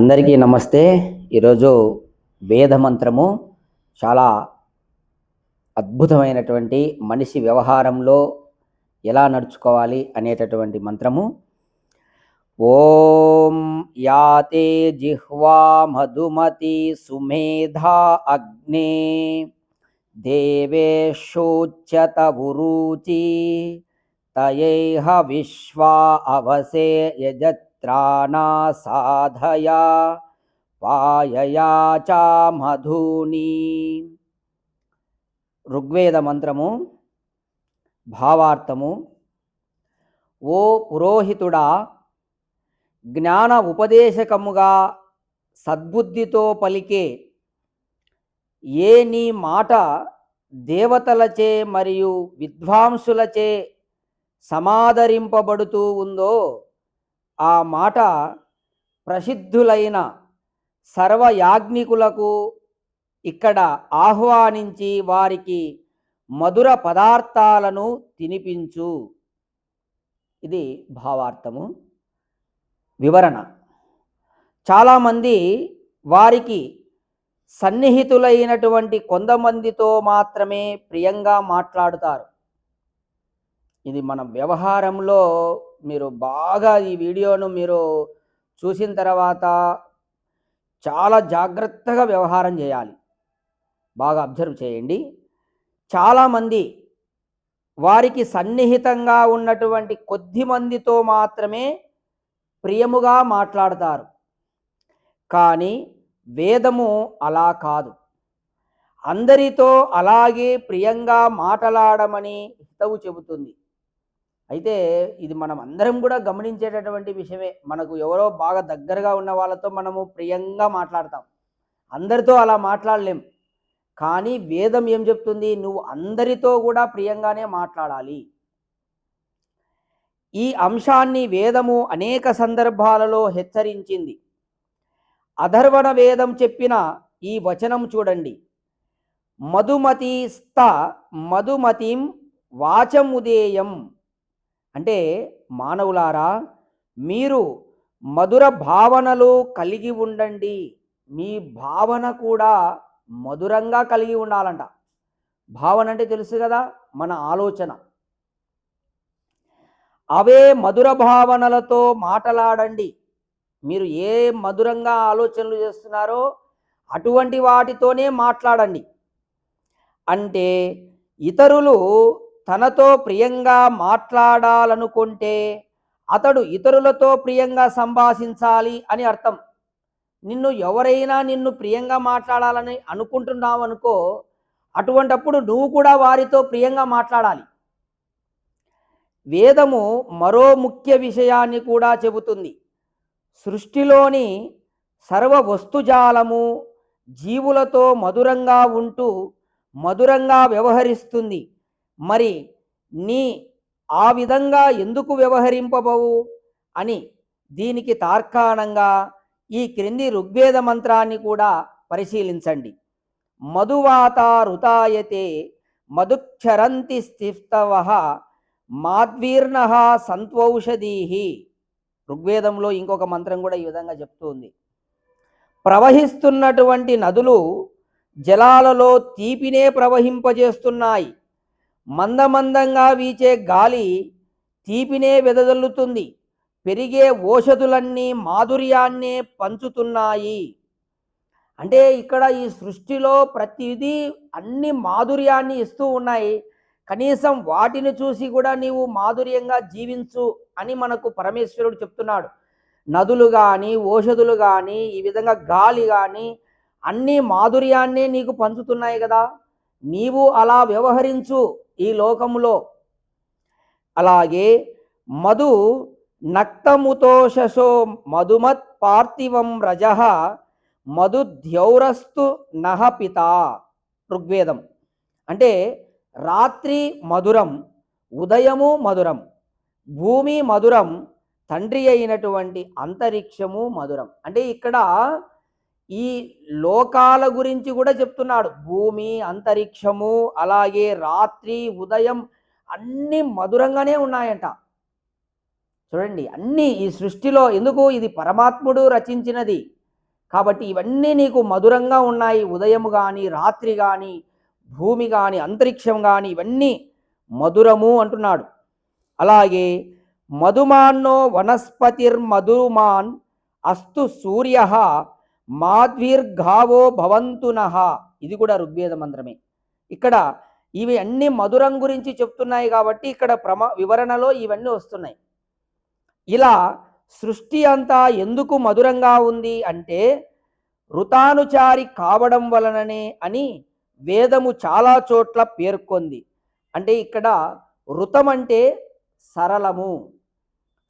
అందరికీ నమస్తే. ఈరోజు వేద మంత్రము చాలా అద్భుతమైనటువంటి మనిషి వ్యవహారంలో ఎలా నడుచుకోవాలి అనేటటువంటి మంత్రము. ఓం యాతే జిహ్వా మధుమతి సుమేధా అగ్నే దేవేశోచ్యత ఉరూచి తయైహ విశ్వా అవసే యజత్ సాధయా పాయయా చా మధుని ఋగ్వేద మంత్రము భావార్థము ఓ పురోహితుడా జ్ఞాన ఉపదేశకముగా సద్బుద్ధితో పలికే ఏ నీ మాట దేవతలచే మరియు విద్వాంసులచే సమాదరింపబడుతూ ఉందో ఆ మాట ప్రసిద్ధులైన సర్వయాజ్ఞికులకు ఇక్కడ ఆహ్వానించి వారికి మధుర పదార్థాలను తినిపించు. ఇది భావార్థము. వివరణ. చాలామంది వారికి సన్నిహితులైనటువంటి కొంతమందితో మాత్రమే ప్రియంగా మాట్లాడుతారు. ఇది మన వ్యవహారంలో మీరు బాగా ఈ వీడియోను మీరు చూసిన తర్వాత చాలా జాగ్రత్తగా వ్యవహారం చేయాలి. బాగా అబ్జర్వ్ చేయండి. చాలామంది వారికి సన్నిహితంగా ఉన్నటువంటి కొద్ది మందితో మాత్రమే ప్రియముగా మాట్లాడతారు. కానీ వేదము అలా కాదు. అందరితో అలాగే ప్రియంగా మాట్లాడమని హితవు చెబుతుంది. అయితే ఇది మనం అందరం కూడా గమనించేటటువంటి విషయమే. మనకు ఎవరో బాగా దగ్గరగా ఉన్న వాళ్ళతో మనము ప్రియంగా మాట్లాడతాం. అందరితో అలా మాట్లాడలేం. కానీ వేదం ఏం చెప్తుంది? నువ్వు అందరితో కూడా ప్రియంగానే మాట్లాడాలి. ఈ అంశాన్ని వేదము అనేక సందర్భాలలో హెచ్చరించింది. అధర్వణ వేదం చెప్పిన ఈ వచనం చూడండి. మధుమతి స్థ మధుమతిం వాచముదేయం. అంటే మానవులారా మీరు మధుర భావనలు కలిగి ఉండండి. మీ భావన కూడా మధురంగా కలిగి ఉండాలంట. భావన అంటే తెలుసు కదా మన ఆలోచన. అవే మధుర భావనలతో మాటలాడండి. మీరు ఏ మధురంగా ఆలోచనలు చేస్తున్నారో అటువంటి వాటితోనే మాట్లాడండి. అంటే ఇతరులు తనతో ప్రియంగా మాట్లాడాలనుకుంటే అతడు ఇతరులతో ప్రియంగా సంభాషించాలి అని అర్థం. నిన్ను ఎవరైనా నిన్ను ప్రియంగా మాట్లాడాలని అనుకుంటున్నావు అనుకో అటువంటప్పుడు నువ్వు కూడా వారితో ప్రియంగా మాట్లాడాలి. వేదము మరో ముఖ్య విషయాన్ని కూడా చెబుతుంది. సృష్టిలోని సర్వ వస్తుజాలము జీవులతో మధురంగా ఉంటూ మధురంగా వ్యవహరిస్తుంది. మరి నీ ఆ విధంగా ఎందుకు వ్యవహరింపబవు? అని దీనికి తార్కాణంగా ఈ క్రింది ఋగ్వేద మంత్రాన్ని కూడా పరిశీలించండి. మధువాత రుతాయతే మధుక్షరంతి స్థిస్తవ మాద్వీర్ణ సంత్వౌషధీహి. ఋగ్వేదంలో ఇంకొక మంత్రం కూడా ఈ విధంగా చెప్తుంది. ప్రవహిస్తున్నటువంటి నదులు జలాలలో తీపినే ప్రవహింపజేస్తున్నాయి. మందమందంగా వీచే గాలి తీపినే వెదజల్లుతుంది. పెరిగే ఓషధులన్నీ మాధుర్యాన్నే పంచుతున్నాయి. అంటే ఇక్కడ ఈ సృష్టిలో ప్రతిదీ అన్ని మాధుర్యాన్ని ఇస్తూ ఉన్నాయి. కనీసం వాటిని చూసి కూడా నీవు మాధుర్యంగా జీవించు అని మనకు పరమేశ్వరుడు చెప్తున్నాడు. నదులు కానీ ఓషధులు కానీ ఈ విధంగా గాలి కానీ అన్ని మాధుర్యాన్నే నీకు పంచుతున్నాయి కదా. నీవు అలా వ్యవహరించు. ఈ లోకములో. అలాగే మధు నక్తముతోషసో మధుమత్ పార్థివం రజ మధుద్యౌరస్తు నహపిత ఋగ్వేదం. అంటే రాత్రి మధురం ఉదయము మధురం భూమి మధురం తండ్రి అయినటువంటి అంతరిక్షము మధురం. అంటే ఇక్కడ ఈ లోకాల గురించి కూడా చెప్తున్నాడు. భూమి అంతరిక్షము అలాగే రాత్రి ఉదయం అన్నీ మధురంగానే ఉన్నాయంట. చూడండి అన్నీ ఈ సృష్టిలో ఎందుకు ఇది పరమాత్ముడు రచించినది? కాబట్టి ఇవన్నీ నీకు మధురంగా ఉన్నాయి. ఉదయం కానీ రాత్రి కానీ భూమి కానీ అంతరిక్షం కానీ ఇవన్నీ మధురము అంటున్నాడు. అలాగే మధుమాన్నో వనస్పతిర్మధుమాన్ అస్తు సూర్య మాద్వీర్ఘావో భవంతు నహ. ఇది కూడా ఋగ్వేద మంత్రమే. ఇక్కడ ఇవి అన్ని మధురం గురించి చెప్తున్నాయి కాబట్టి ఇక్కడ ప్రమ వివరణలో ఇవన్నీ వస్తున్నాయి. ఇలా సృష్టి అంతా ఎందుకు మధురంగా ఉంది అంటే ఋతానుచారి కావడం వలననే అని వేదము చాలా చోట్ల పేర్కొంది. అంటే ఇక్కడ ఋతం అంటే సరళము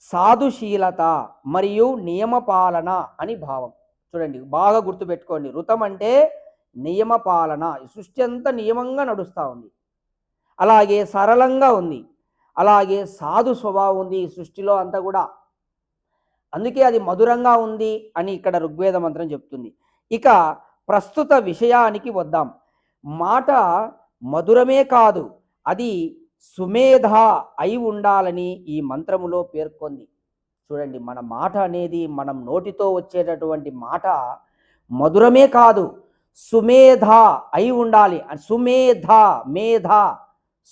సాధుశీలత మరియు నియమపాలన అని భావం. చూడండి బాగా గుర్తుపెట్టుకోండి. ఋతం అంటే నియమపాలన పాలన. సృష్టి అంతా నియమంగా నడుస్తూ ఉంది. అలాగే సరళంగా ఉంది. అలాగే సాధు స్వభావం ఉంది ఈ సృష్టిలో అంతా కూడా. అందుకే అది మధురంగా ఉంది అని ఇక్కడ ఋగ్వేద మంత్రం చెప్తుంది. ఇక ప్రస్తుత విషయానికి వద్దాం. మాట మధురమే కాదు అది సుమేధ అయి ఉండాలని ఈ మంత్రములో పేర్కొంది. చూడండి మన మాట అనేది మనం నోటితో వచ్చేటటువంటి మాట మధురమే కాదు. సుమేధ అయి ఉండాలి. సుమేధ మేధ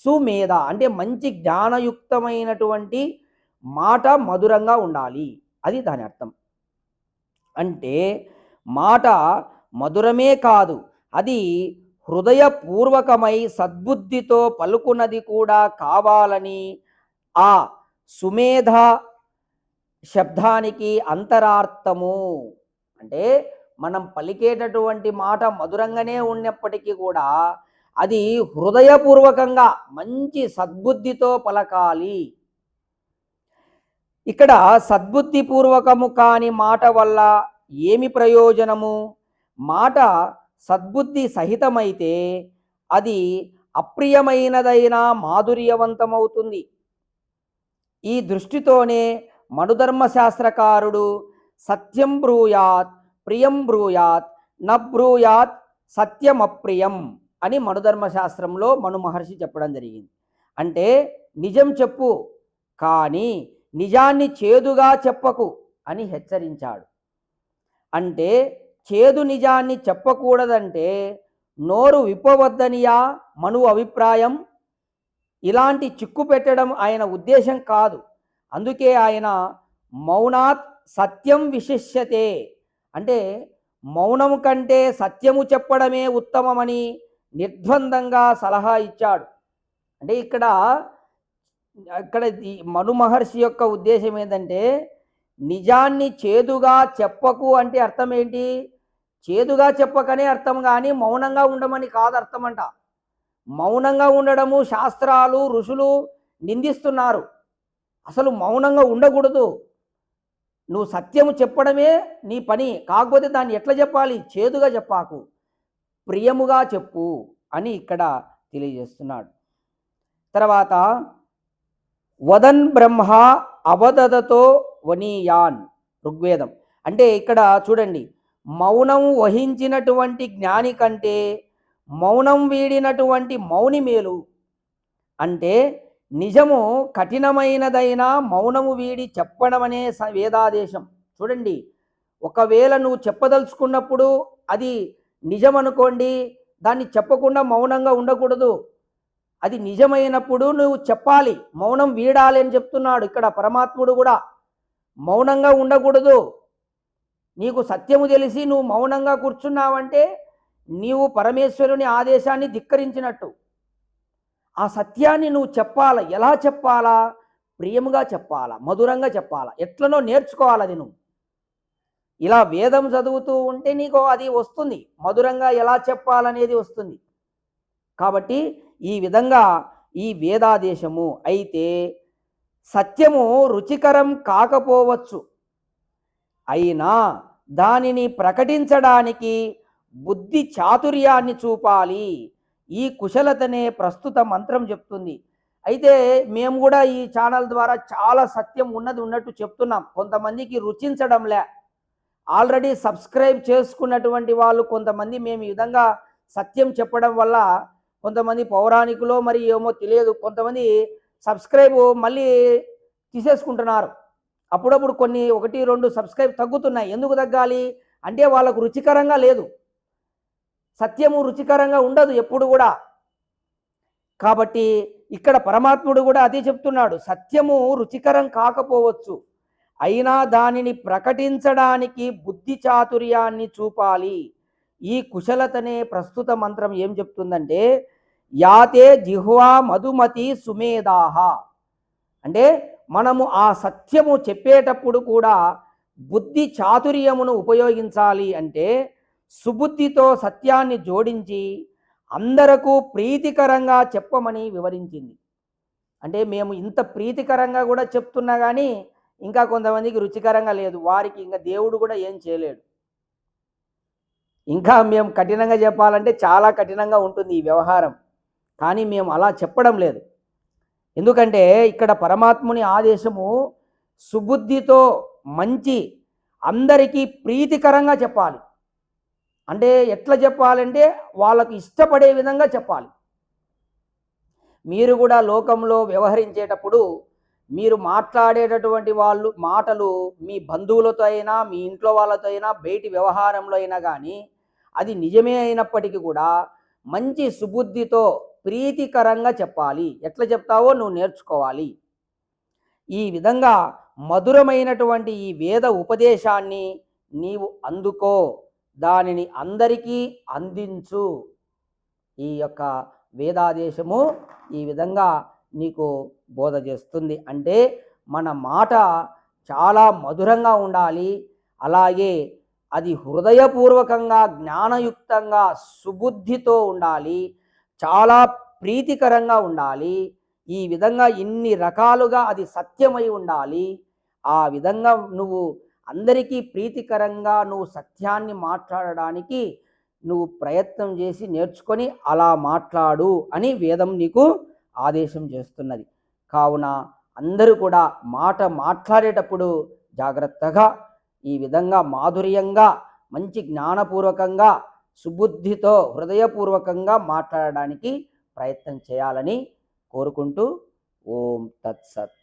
సుమేధ అంటే మంచి జ్ఞానయుక్తమైనటువంటి మాట మధురంగా ఉండాలి. అది దాని అర్థం. అంటే మాట మధురమే కాదు. అది హృదయపూర్వకమై సద్బుద్ధితో పలుకున్నది కూడా కావాలని ఆ సుమేధ శబ్దానికి అంతరార్థము. అంటే మనం పలికేటటువంటి మాట మధురంగానే ఉన్నప్పటికీ కూడా అది హృదయపూర్వకంగా మంచి సద్బుద్ధితో పలకాలి. ఇక్కడ సద్బుద్ధిపూర్వకము కాని మాట వల్ల ఏమి ప్రయోజనము? మాట సద్బుద్ధి సహితమైతే అది అప్రియమైనదైనా మాధుర్యవంతమవుతుంది. ఈ దృష్టితోనే మనుధర్మశాస్త్రకారుడు సత్యం బ్రూయాత్ ప్రియం బ్రూయాత్ న బ్రూయాత్ సత్యమప్రియం అని మనుధర్మశాస్త్రంలో మను మహర్షి చెప్పడం జరిగింది. అంటే నిజం చెప్పు కానీ నిజాన్ని చేదుగా చెప్పకు అని హెచ్చరించాడు. అంటే చేదు నిజాన్ని చెప్పకూడదంటే నోరు విప్పవద్దనియా మను అభిప్రాయం? ఇలాంటి చిక్కు పెట్టడం ఆయన ఉద్దేశం కాదు. అందుకే ఆయన మౌనాత్ సత్యం విశిష్యతే. అంటే మౌనం కంటే సత్యము చెప్పడమే ఉత్తమమని నిర్ద్వందంగా సలహా ఇచ్చాడు. అంటే ఇక్కడ ఇక్కడ మను మహర్షి యొక్క ఉద్దేశం ఏంటంటే నిజాన్ని చేదుగా చెప్పకు అంటే అర్థం ఏంటి? చేదుగా చెప్పకనే అర్థం కానీ మౌనంగా ఉండమని కాదు అర్థం అంట మౌనంగా ఉండడము శాస్త్రాలు ఋషులు నిందిస్తున్నారు. అసలు మౌనంగా ఉండకూడదు. నువ్వు సత్యము చెప్పడమే నీ పని. కాకపోతే దాన్ని ఎట్లా చెప్పాలి? చేదుగా చెప్పాకు. ప్రియముగా చెప్పు అని ఇక్కడ తెలియజేస్తున్నాడు. తర్వాత వదన్ బ్రహ్మ అవదదతో వనీయాన్ ఋగ్వేదం. అంటే ఇక్కడ చూడండి మౌనం వహించినటువంటి జ్ఞాని కంటే మౌనం వీడినటువంటి మౌని మేలు. అంటే నిజము కఠినమైనదైన మౌనము వీడి చెప్పడమనే స- వేదాదేశం. చూడండి ఒకవేళ నువ్వు చెప్పదలుచుకున్నప్పుడు అది నిజం అనుకోండి దాన్ని చెప్పకుండా మౌనంగా ఉండకూడదు. అది నిజమైనప్పుడు నువ్వు చెప్పాలి మౌనం వీడాలి అని చెప్తున్నాడు ఇక్కడ పరమాత్ముడు కూడా. మౌనంగా ఉండకూడదు. నీకు సత్యము తెలిసి నువ్వు మౌనంగా కూర్చున్నావంటే నీవు పరమేశ్వరుని ఆదేశాన్ని ధిక్కరించినట్టు. ఆ సత్యాన్ని నువ్వు చెప్పాలా? ఎలా చెప్పాలా? ప్రియముగా చెప్పాలా? మధురంగా చెప్పాలా? ఎట్లనో నేర్చుకోవాలి అది నువ్వు. ఇలా వేదం చదువుతూ ఉంటే నీకు అది వస్తుంది. మధురంగా ఎలా చెప్పాలనేది వస్తుంది. కాబట్టి ఈ విధంగా ఈ వేదాదేశము అయితే సత్యము రుచికరం కాకపోవచ్చు. అయినా దానిని ప్రకటించడానికి బుద్ధి చాతుర్యాన్ని చూపాలి. ఈ కుశలతనే ప్రస్తుత మంత్రం చెప్తుంది. అయితే మేము కూడా ఈ ఛానల్ ద్వారా చాలా సత్యం ఉన్నది ఉన్నట్టు చెప్తున్నాం. కొంతమందికి రుచించడంలే ఆల్రెడీ సబ్స్క్రైబ్ చేసుకున్నటువంటి వాళ్ళు కొంతమంది మేము ఈ విధంగా సత్యం చెప్పడం వల్ల కొంతమంది పౌరాణికులో మరి ఏమో తెలియదు. కొంతమంది సబ్స్క్రైబ్ మళ్ళీ తీసేసుకుంటున్నారు. అప్పుడప్పుడు కొన్ని ఒకటి రెండు సబ్స్క్రైబ్ తగ్గుతున్నాయి. ఎందుకు తగ్గాలి? అంటే వాళ్ళకు రుచికరంగా లేదు. సత్యము రుచికరంగా ఉండదు ఎప్పుడు కూడా. కాబట్టి ఇక్కడ పరమాత్ముడు కూడా అదే చెప్తున్నాడు సత్యము రుచికరం కాకపోవచ్చు. అయినా దానిని ప్రకటించడానికి బుద్ధి చాతుర్యాన్ని చూపాలి. ఈ కుశలతనే ప్రస్తుత మంత్రం ఏం చెప్తుందంటే యాతే జిహ్వా మధుమతి సుమేధాహ. అంటే మనము ఆ సత్యము చెప్పేటప్పుడు కూడా బుద్ధి చాతుర్యమును ఉపయోగించాలి అంటే సుబుద్ధితో సత్యాన్ని జోడించి అందరకు ప్రీతికరంగా చెప్పమని వివరించింది. అంటే మేము ఇంత ప్రీతికరంగా కూడా చెప్తున్నా కానీ ఇంకా కొంతమందికి రుచికరంగా లేదు. వారికి ఇంకా దేవుడు కూడా ఏం చేయలేడు. ఇంకా మేము కఠినంగా చెప్పాలంటే చాలా కఠినంగా ఉంటుంది ఈ వ్యవహారం. కానీ మేము అలా చెప్పడం లేదు. ఎందుకంటే ఇక్కడ పరమాత్ముని ఆదేశము సుబుద్ధితో మంచి అందరికీ ప్రీతికరంగా చెప్పాలి. అంటే ఎట్లా చెప్పాలంటే వాళ్ళకు ఇష్టపడే విధంగా చెప్పాలి. మీరు కూడా లోకంలో వ్యవహరించేటప్పుడు మీరు మాట్లాడేటటువంటి వాళ్ళు మాటలు మీ బంధువులతో అయినా మీ ఇంట్లో వాళ్ళతో అయినా బయటి వ్యవహారంలో అయినా కానీ అది నిజమే అయినప్పటికీ కూడా మంచి సుబుద్ధితో ప్రీతికరంగా చెప్పాలి. ఎట్లా చెప్తావో నువ్వు నేర్చుకోవాలి. ఈ విధంగా మధురమైనటువంటి ఈ వేద ఉపదేశాన్ని నీవు అందుకో. దానిని అందరికీ అందించు. ఈ యొక్క వేదాదేశము ఈ విధంగా నీకు బోధ చేస్తుంది. అంటే మన మాట చాలా మధురంగా ఉండాలి. అలాగే అది హృదయపూర్వకంగా జ్ఞానయుక్తంగా సుబుద్ధితో ఉండాలి. చాలా ప్రీతికరంగా ఉండాలి. ఈ విధంగా ఇన్ని రకాలుగా అది సత్యమై ఉండాలి. ఆ విధంగా నువ్వు అందరికీ ప్రీతికరంగా నువ్వు సత్యాన్ని మాట్లాడడానికి నువ్వు ప్రయత్నం చేసి నేర్చుకొని అలా మాట్లాడు అని వేదం నీకు ఆదేశం చేస్తున్నది. కావున అందరూ కూడా మాట మాట్లాడేటప్పుడు జాగ్రత్తగా ఈ విధంగా మాధుర్యంగా మంచి జ్ఞానపూర్వకంగా సుబుద్ధితో హృదయపూర్వకంగా మాట్లాడడానికి ప్రయత్నం చేయాలని కోరుకుంటూ ఓం తత్సత్.